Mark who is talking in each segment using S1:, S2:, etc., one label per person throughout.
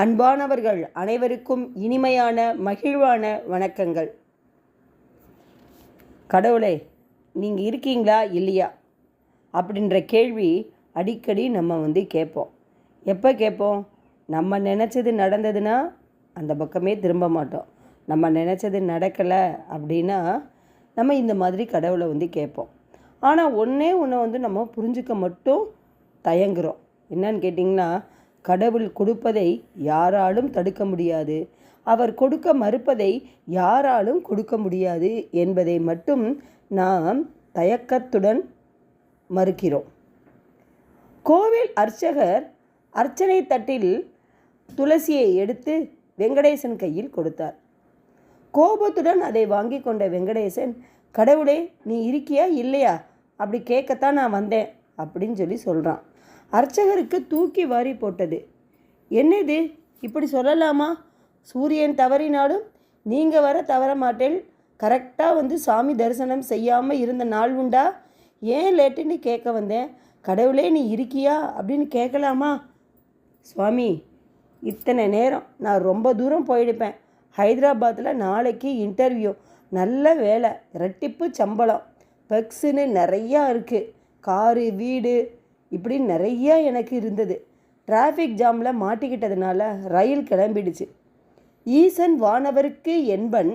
S1: அன்பானவர்கள் அனைவருக்கும் இனிமையான மகிழ்வான வணக்கங்கள். கடவுளே நீங்கள் இருக்கீங்களா இல்லையா? அப்படின்ற கேள்வி அடிக்கடி நம்ம வந்து கேட்போம். எப்போ கேட்போம்? நம்ம நினச்சது நடந்ததுன்னா அந்த பக்கமே திரும்ப மாட்டோம். நம்ம நினச்சது நடக்கலை அப்படின்னா நம்ம இந்த மாதிரி கடவுளை வந்து கேட்போம். ஆனால் ஒன்றே ஒன்று வந்து நம்ம புரிஞ்சுக்க மட்டும் தயங்குறோம். என்னன்னு கேட்டிங்கன்னா கடவுள் கொடுப்பதை யாராலும் தடுக்க முடியாது. அவர் கொடுக்க மறுப்பதை யாராலும் கொடுக்க முடியாது என்பதை மட்டும் நாம் தயக்கத்துடன் மறுக்கிறோம். கோவில் அர்ச்சகர் அர்ச்சனை தட்டில் துளசியை எடுத்து வெங்கடேசன் கையில் கொடுத்தார். கோபத்துடன் அதை வாங்கி கொண்ட வெங்கடேசன் கடவுளே நீ இருக்கியா இல்லையா? அப்படி கேட்கத்தான் நான் வந்தேன் அப்படின்னு சொல்லி சொல்கிறான் அர்ச்சகருக்கு தூக்கி வாரி போட்டது. என்னது? இப்படி சொல்லலாமா? சூரியன் தவறினாலும் நீங்கள் வர தவற மாட்டேன். கரெக்டாக வந்து சாமி தரிசனம் செய்யாமல் இருந்த நாள் உண்டா? ஏன் லேட்டுன்னு கேட்க வந்தேன். கடவுளே நீ இருக்கியா? அப்படின்னு கேட்கலாமா? சுவாமி இத்தனை நேரம் நான் ரொம்ப தூரம் போயிடுப்பேன் ஹைதராபாத்தில் நாளைக்கு இன்டர்வியூ. நல்ல வேலை. ரெட்டிப்பு சம்பளம். பெக்ஸுன்னு நிறையா இருக்குது காரு வீடு இப்படி நிறையா எனக்கு இருந்தது. டிராஃபிக் ஜாமில் மாட்டிக்கிட்டதுனால ரயில் கிளம்பிடுச்சு. ஈசன் வானவருக்கு என்பன்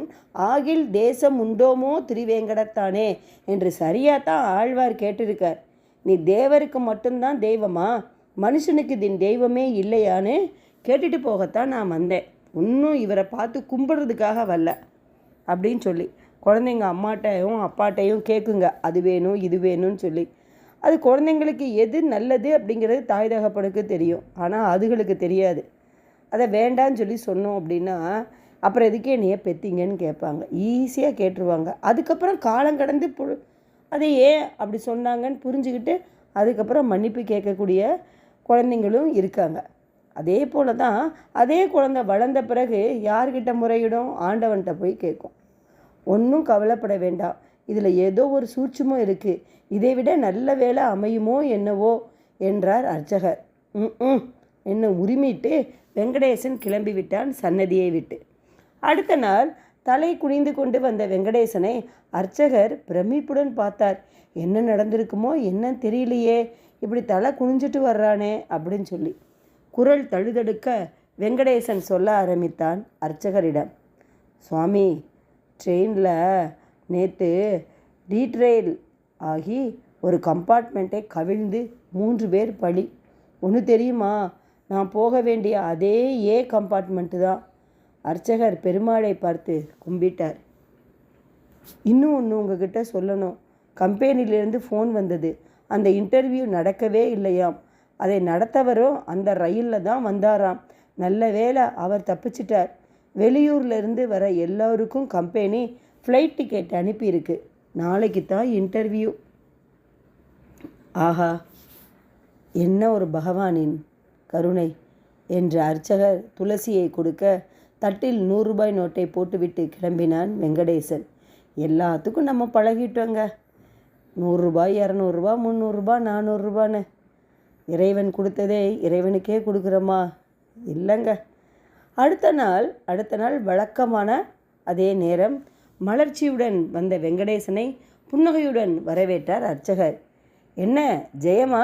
S1: ஆகில் தேசம் உண்டோமோ திருவேங்கடத்தானே என்று சரியாக தான் ஆழ்வார் கேட்டிருக்கார். நீ தேவருக்கு மட்டும்தான் தெய்வமா? மனுஷனுக்கு தின் தெய்வமே இல்லையான்னு கேட்டுட்டு போகத்தான் நான் வந்தேன். இன்னும் இவரை பார்த்து கும்பிடுறதுக்காக வரல அப்படின்னு சொல்லி குழந்தைங்க அம்மாட்டையும் அப்பாட்டையும் கேட்குங்க அது வேணும் இது வேணும்னு சொல்லி அது குழந்தைங்களுக்கு எது நல்லது அப்படிங்கிறது தாய் தகப்பனுக்கு தெரியும். ஆனால் அதுகளுக்கு தெரியாது. அதை வேண்டான்னு சொல்லி சொன்னோம் அப்படின்னா அப்புறம் எதுக்கே என்னைய பெத்திங்கன்னு கேட்பாங்க. ஈஸியாக கேட்டுருவாங்க. அதுக்கப்புறம் காலம் கடந்து பு அதை ஏன் அப்படி சொன்னாங்கன்னு புரிஞ்சுக்கிட்டு அதுக்கப்புறம் மன்னிப்பு கேட்கக்கூடிய குழந்தைங்களும் இருக்காங்க. அதே போல தான் அதே குழந்தை வளர்ந்த பிறகு யார்கிட்ட முறையிடும்? ஆண்டவன்கிட்ட போய் கேட்கும். ஒன்றும் கவலைப்பட வேண்டாம். இதில் ஏதோ ஒரு சூட்சுமம் இருக்குது இதை விட நல்ல வேலை அமையுமோ என்னவோ? என்றார் அர்ச்சகர். ம் என்ன உரிமிட்டு வெங்கடேசன் கிளம்பி விட்டான் சன்னதியை விட்டு. அடுத்த நாள் தலை குனிந்து கொண்டு வந்த வெங்கடேசனை அர்ச்சகர் பிரமிப்புடன் பார்த்தார். என்ன நடந்திருக்குமோ என்னன்னு தெரியலையே. இப்படி தலை குனிஞ்சிட்டு வர்றானே அப்படின்னு சொல்லி. குரல் தழுதடுக்க வெங்கடேசன் சொல்ல ஆரம்பித்தான் அர்ச்சகரிடம். சுவாமி ட்ரெயினில் நேற்று டீட்ரெயில் ஆகி ஒரு கம்பார்ட்மெண்ட்டை கவிழ்ந்து மூன்று பேர் பலி. ஒன்று தெரியுமா? நான் போக வேண்டிய அதே ஏ கம்பார்ட்மெண்ட்டு தான். அர்ச்சகர் பெருமாளை பார்த்து கும்பிட்டார். இன்னும் ஒன்று உங்ககிட்ட சொல்லணும். கம்பெனிலேருந்து ஃபோன் வந்தது. அந்த இன்டர்வியூ நடக்கவே இல்லையாம். அதை நடத்தவரும் அந்த ரயிலில் தான் வந்தாராம். நல்ல வேளை அவர் தப்பிச்சிட்டார். வெளியூர்லேருந்து வர எல்லோருக்கும் கம்பெனி ஃப்ளைட் டிக்கெட் அனுப்பியிருக்கு. நாளைக்கு தான் இன்டர்வியூ ஆஹா என்ன ஒரு பகவானின் கருணை என்று அர்ச்சகர் துளசியை கொடுக்க தட்டில் நூறுரூபாய் நோட்டை போட்டுவிட்டு கிளம்பினான் வெங்கடேசன். எல்லாத்துக்கும் நம்ம பழகிட்டோங்க. நூறுரூபாய் இரநூறுபா முந்நூறுரூபா நானூறுரூபான்னு இறைவன் கொடுத்ததே இறைவனுக்கே கொடுக்குறோமா? இல்லைங்க. அடுத்த நாள் அடுத்த நாள் வழக்கமான அதே நேரம் மலர்ச்சியுடன் வந்த வெங்கடேசனை புன்னகையுடன் வரவேற்றார் அர்ச்சகர். என்ன ஜெயமா?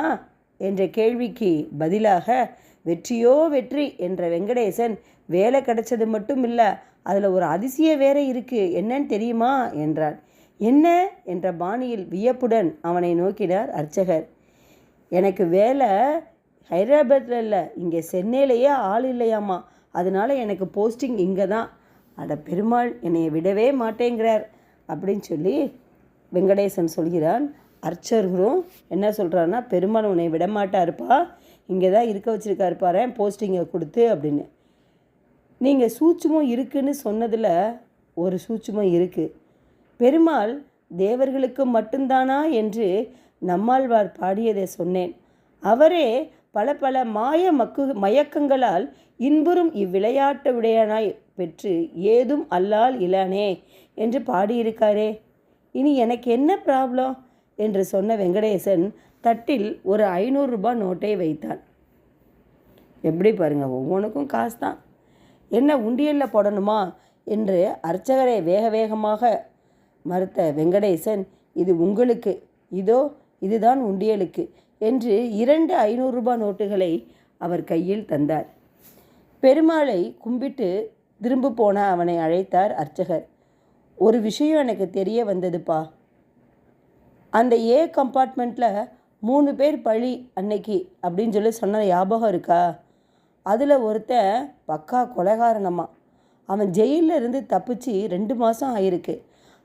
S1: என்ற கேள்விக்கு பதிலாக வெற்றியோ வெற்றி என்ற வெங்கடேசன் வேலை கிடைச்சது மட்டும் இல்லை அதில் ஒரு அதிசய வேற இருக்குது என்னன்னு தெரியுமா? என்றான் என்ன? என்ற பாணியில் வியப்புடன் அவனை நோக்கினார் அர்ச்சகர். எனக்கு வேலை ஹைதராபாத்தில் இல்லை இங்கே சென்னையிலேயே ஆள் இல்லையாம்மா அதனால எனக்கு போஸ்டிங் இங்கே தான் அட பெருமாள் என்னை விடவே மாட்டேங்கிறார் அப்படின்னு சொல்லி வெங்கடேசன் சொல்கிறான். அர்ச்சர்களும் என்ன சொல்கிறான்னா பெருமாள் உன்னை விடமாட்டாருப்பா இங்கே தான் இருக்க வச்சுருக்காரு பாரு போஸ்டிங்கை கொடுத்து அப்படின்னு. நீங்கள் சூட்சமும் இருக்குன்னு சொன்னதில் ஒரு சூட்சமும் இருக்குது பெருமாள் தேவர்களுக்கு மட்டும்தானா? என்று நம்மாழ்வார் பாடியதை சொன்னேன். அவரே பல பல மாய மக்கு மயக்கங்களால் இன்புறும் இவ்விளையாட்டு விடையனாய் பெற்று ஏதும் அல்லால் இளனே என்று பாடியிருக்காரே. இனி எனக்கு என்ன ப்ராப்ளம்? என்று சொன்ன வெங்கடேசன் தட்டில் ஒரு ஐநூறு ரூபாய் நோட்டை வைத்தான். எப்படி பாருங்கள் ஒவ்வொன்றுக்கும் காசு தான் என்ன உண்டியலில் போடணுமா? என்று அர்ச்சகரை வேக வேகமாக மறுத்த வெங்கடேசன் இது உங்களுக்கு இதோ இதுதான் உண்டியலுக்கு. என்று இரண்டு ஐநூறு ரூபாய் நோட்டுகளை அவர் கையில் தந்தார். பெருமாளை கும்பிட்டு திரும்ப போன அவனை அழைத்தார் அர்ச்சகர். ஒரு விஷயம் எனக்கு தெரிய வந்ததுப்பா. அந்த ஏ கம்பார்ட்மெண்ட்டில் மூணு பேர் பழி அன்னைக்கு அப்படின்னு சொல்லி சொன்ன ஞாபகம் இருக்கா? அதில் ஒருத்தன் பக்கா கொலைகாரனம்மா. அவன் ஜெயிலில் இருந்து தப்பிச்சு ரெண்டு மாதம் ஆயிருக்கு.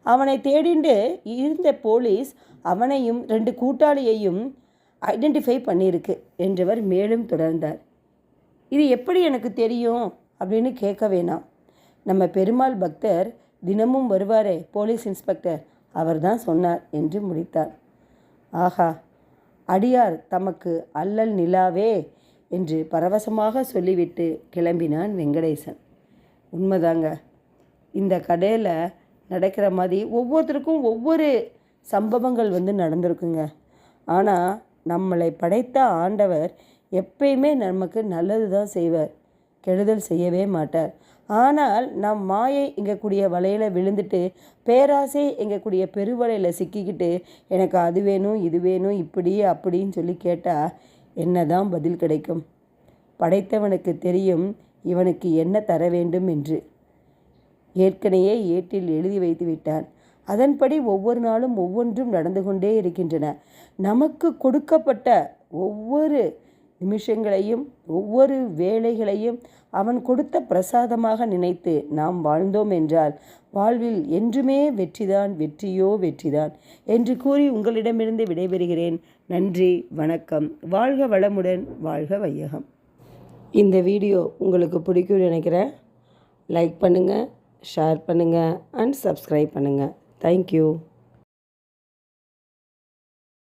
S1: அவனை தேடிண்டு இருந்த போலீஸ் அவனையும் ரெண்டு கூட்டாளியையும் ஐடென்டிஃபை பண்ணியிருக்கு என்றவர் மேலும் தொடர்ந்தார். இது எப்படி எனக்கு தெரியும் அப்படின்னு கேட்க வேணாம். நம்ம பெருமாள் பக்தர் தினமும் வருவாரே போலீஸ் இன்ஸ்பெக்டர் அவர் தான் சொன்னார் என்று முடித்தார். ஆஹா அடியார் தமக்கு அல்லல் நிலாவே என்று பரவசமாக சொல்லிவிட்டு கிளம்பினான் வெங்கடேசன். உண்மைதாங்க இந்த கடையில் நடக்கிற மாதிரி ஒவ்வொருத்தருக்கும் ஒவ்வொரு சம்பவங்கள் வந்து நடந்திருக்குங்க. ஆனால் நம்மளை படைத்த ஆண்டவர் எப்பயுமே நமக்கு நல்லது தான் செய்வார். கெடுதல் செய்யவே மாட்டார். ஆனால் நம் மாயை எங்கக்கூடிய வலையில் விழுந்துட்டு பேராசை எங்கக்கூடிய பெருவலையில் சிக்கிக்கிட்டு எனக்கு அது வேணும் இது வேணும் இப்படி அப்படின்னு சொல்லி கேட்டால் என்ன தான் பதில் கிடைக்கும்? படைத்தவனுக்கு தெரியும் இவனுக்கு என்ன தர வேண்டும் என்று. ஏற்கனவே ஏட்டில் எழுதி வைத்து விட்டான். அதன்படி ஒவ்வொரு நாளும் ஒவ்வொன்றும் நடந்து கொண்டே இருக்கின்றன. நமக்கு கொடுக்கப்பட்ட ஒவ்வொரு நிமிஷங்களையும் ஒவ்வொரு வேலைகளையும் அவன் கொடுத்த பிரசாதமாக நினைத்து நாம் வாழ்ந்தோம் என்றால் வாழ்வில் என்றுமே வெற்றிதான் வெற்றியோ வெற்றிதான் என்று கூறி உங்களிடமிருந்து விடைபெறுகிறேன். நன்றி வணக்கம். வாழ்க வளமுடன் வாழ்க வையகம். இந்த வீடியோ உங்களுக்கு பிடிக்கும்னு நினைக்கிறேன். லைக் பண்ணுங்கள் ஷேர் பண்ணுங்கள் அண்ட் சப்ஸ்கிரைப் பண்ணுங்கள் Thank you.